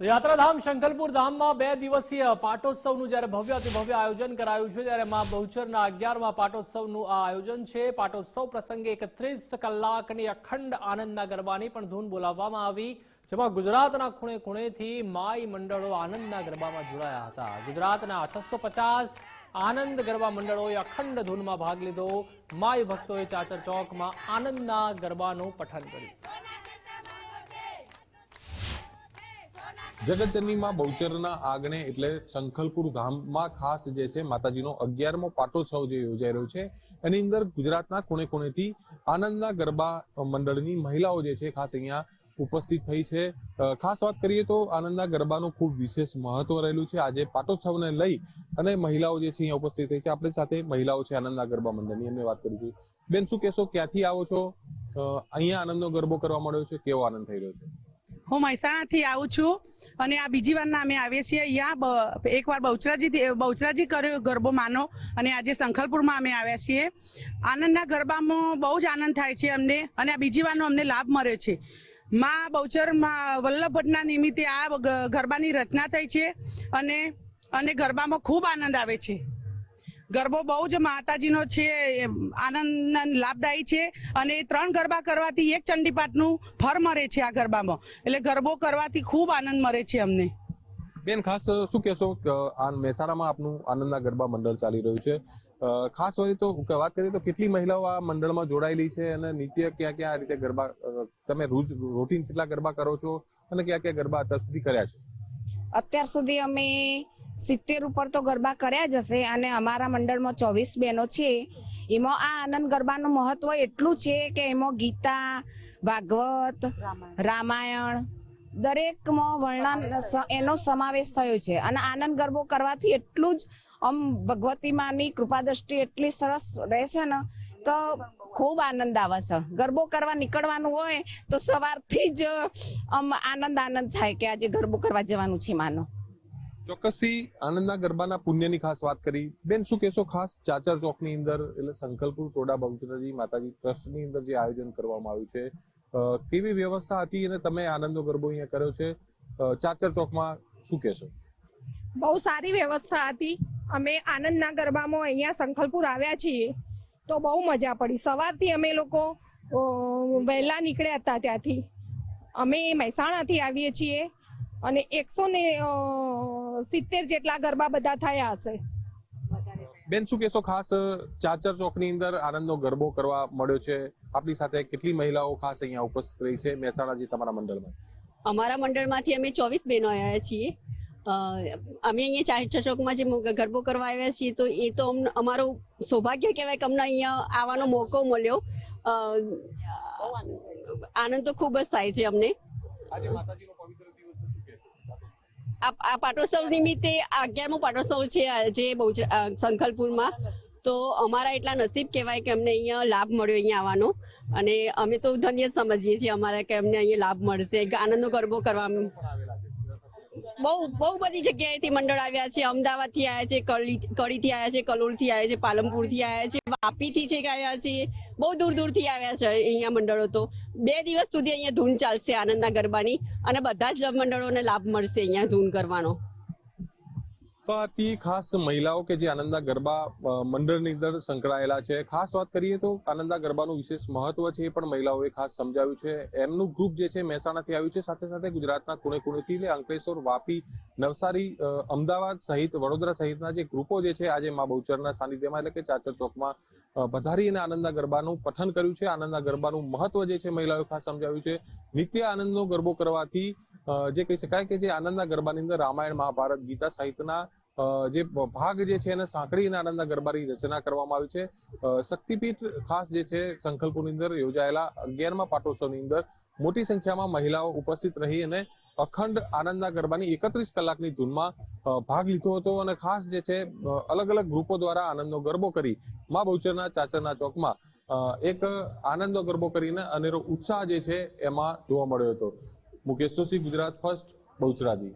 તો યાત્રાધામ શંકલપુર ધામમાં બે દિવસીય પાટોત્સવનું જ્યારે ભવ્ય અતિ ભવ્ય આયોજન કરાયું છે, ત્યારે મા બહુચરના અગિયારમાં પાટોત્સવનું આ આયોજન છે. પાટોત્સવ પ્રસંગે એકત્રીસ કલાકની અખંડ આનંદના ગરબાની પણ ધૂન બોલાવવામાં આવી, જેમાં ગુજરાતના ખૂણે ખૂણેથી માઈ મંડળો આનંદના ગરબામાં જોડાયા હતા. ગુજરાતના છસો પચાસ આનંદ ગરબા મંડળોએ અખંડ ધૂનમાં ભાગ લીધો. માઈ ભક્તોએ ચાચર ચોકમાં આનંદના ગરબાનું પઠન કર્યું. જગતજનનીમાં બહુચરના આગણે એટલે શંખલપુર ધામમાં ખાસ જે છે માતાજીનો અગિયારમો પાટોત્સવ જે યોજાઈ રહ્યો છે, એની અંદર ગુજરાતના ખૂણે ખૂણેથી આનંદના ગરબા મંડળની મહિલાઓ જે છે ખાસ અહીંયા ઉપસ્થિત થઈ છે. ખાસ વાત કરીએ તો આનંદના ગરબાનું ખૂબ વિશેષ મહત્વ રહેલું છે. આજે પાટોત્સવને લઈ અને મહિલાઓ જે છે અહીંયા ઉપસ્થિત થઈ છે, આપણી સાથે મહિલાઓ છે આનંદના ગરબા મંડળની. એમને વાત કરીશું બેન, શું કહેશો? ક્યાંથી આવો છો? અહીંયા આનંદનો ગરબો કરવા મળ્યો છે. કેવો આનંદ થઈ રહ્યો છે? હું મહેસાણાથી આવું છું અને આ બીજી વારના અમે આવીએ છીએ અહીંયા. એકવાર બહુચરાજી બહુચરાજી કર્યો ગરબો માનો અને આજે સંખલપુરમાં અમે આવ્યા છીએ. આનંદના ગરબામાં બહુ જ આનંદ થાય છે અમને અને આ બીજી વારનો અમને લાભ મળ્યો છે. માં બહુચરમાં વલ્લભ ભટ્ટના નિમિત્તે આ ગરબાની રચના થઈ છે અને અને ગરબામાં ખૂબ આનંદ આવે છે. ગરબો બહુ જ માતાજીનો છે આનંદ લાભદાયી છે અને એ ત્રણ ગરબા કરવાથી એક ચંડીપાઠનું ફર મરે છે આ ગરબામાં. એટલે ગરબો કરવાથી ખૂબ આનંદ મળે છે અમને. બેન ખાસ શું કહેશો કે આ મહેસાણામાં આપનું આનંદના ગરબા મંડળ ચાલી રહ્યું છે. ખાસ વળી તો વાત કરીએ તો કેટલી મહિલાઓ આ મંડળમાં જોડાયેલી છે અને નિત્ય ક્યાં ક્યાં આ રીતે ગરબા તમે રોજ રૂટીન કેટલા ગરબા કરો છો અને ક્યાં ક્યાં ગરબા અત્યાર સુધી કર્યા છે? અત્યાર સુધી અમે સિત્તેર ઉપર તો ગરબા કર્યા જ હશે અને અમારા મંડળમાં ચોવીસ બહેનો છે. એમાં આ આનંદ ગરબાનું મહત્વ એટલું છે કે એમાં ગીતા, ભાગવત, રામાયણ, દરેકમાં વર્ણન એનો સમાવેશ થયો છે. અને આનંદ ગરબો કરવાથી એટલું જ આમ ભગવતી માની કૃપા દ્રષ્ટિ એટલી સરસ રહે છે ને કે ખૂબ આનંદ આવે છે. ગરબો કરવા નીકળવાનું હોય તો સવારથી જ આમ આનંદ આનંદ થાય કે આજે ગરબો કરવા જવાનું છે માનો. ચોક્કસથી આનંદના ગરબાના પુણ્યની ખાસ વાત કરી. બેન, શું કહેશો ખાસ ચાચર ચોકની અંદર, એટલે સંકલ્પુર ટોડા બહુચરાજી માતાજી ટ્રસ્ટની અંદર જે આયોજન કરવામાં આવ્યું છે કેવી વ્યવસ્થા હતી અને તમે આનંદનો ગરબો અહીંયા કર્યો છે? ચાચર ચોકમાં શું કહેશો? બહુ સારી વ્યવસ્થા હતી. અમે આનંદના ગરબામાં અહીંયા સંખલપુર આવ્યા છીએ, તો બહુ મજા પડી. સવારથી અમે લોકો વહેલા નીકળ્યા હતા ત્યાંથી. અમે મહેસાણાથી આવીએ છીએ અને એકસો ને સિત્તેર જેટલા ગરબા બધા થયા હશે. બેન શું કહેશો? ખાસ ચાચર ચોકની અંદર આનંદનો ગરબો કરવા મળ્યો છે. આપની સાથે કેટલી મહિલાઓ ખાસ અહીંયા ઉપસ્થિત રહી છે? મહેસાણા જે તમારા મંડળમાં. અમારા મંડળમાંથી અમે ચોવીસ બહેનો આવ્યા છીએ. અમે અહીંયા ચાચર ચોકમાં જે ગરબો કરવા આવ્યા છીએ તો એ તો અમને અમારું સૌભાગ્ય કહેવાય કે અમને અહીંયા આવવાનો મોકો મળ્યો. અ, આનંદ તો ખૂબ જ થાય છે અમને. આજે માતાજીનો પવિત્ર? આ પાટોત્સવ નિમિત્તે અગિયારમો પાટોત્સવ છે આજે બહુ સંખલપુરમાં તો અમારા એટલા નસીબ કહેવાય કે અમને અહીંયા લાભ મળ્યો અહીંયા આવવાનો. અને અમે તો ધન્ય સમજીએ છીએ અમારા કે અમને અહીંયા લાભ મળશે. આનંદનો ગરબો કરવામાં બહુ બહુ બધી જગ્યાએથી મંડળ આવ્યા છે. અમદાવાદથી આવ્યા છે કડી કડીથી આવ્યા છે, કલોલથી આવ્યા છે, પાલનપુરથી આવ્યા છે, વાપીથી છે આવ્યા છે બહુ દૂર દૂરથી આવ્યા છે અહીંયા મંડળો તો. બે દિવસ સુધી અહીંયા ધૂન ચાલશે આનંદના ગરબાની અને બધા જ મંડળોને લાભ મળશે અહીંયા ધૂન કરવાનો. તો આ હતી ખાસ મહિલાઓ કે જે આનંદના ગરબા મંડળની અંદર સંકળાયેલા છે. ખાસ વાત કરીએ તો આનંદના ગરબાનું વિશેષ મહત્વ છે એ પણ મહિલાઓએ ખાસ સમજાવ્યું છે. એમનું ગ્રુપ જે છે મહેસાણાથી આવ્યું છે. સાથે સાથે ગુજરાતના ખૂણે ખૂણેથી એટલે અંકલેશ્વર, વાપી, નવસારી અમદાવાદ સહિત વડોદરા સહિતના જે ગ્રુપો જે છે આજે મા બહુચરના સાનિધ્યમાં એટલે કે ચાચર ચોકમાં વધારી અને આનંદના ગરબાનું પઠન કર્યું છે. આનંદના ગરબાનું મહત્વ જે છે મહિલાઓએ ખાસ સમજાવ્યું છે. નિત્ય આનંદનો ગરબો કરવાથી જે કહી શકાય કે જે આનંદના ગરબાની અંદર રામાયણ, મહાભારત, ગીતા સહિતના જે ભાગ જે છે એને સાંકળીને આનંદના ગરબાની રચના કરવામાં આવી છે. શક્તિપીઠ ખાસ જે છે સંકલ્પોની અંદર યોજાયેલા અગિયારમા પાટોત્સવની અંદર મોટી સંખ્યામાં મહિલાઓ ઉપસ્થિત રહી અને અખંડ આનંદના ગરબાની એકત્રીસ કલાકની ધૂનમાં ભાગ લીધો હતો અને ખાસ જે છે અલગ અલગ ગ્રુપો દ્વારા આનંદનો ગરબો કરી મા બહુચરના ચાચરના ચોકમાં એક આનંદનો ગરબો કરીને અનેરો ઉત્સાહ જે છે એમાં જોવા મળ્યો હતો. મુકેશ જોશી ગુજરાત ફર્સ્ટ બહુચરાજી.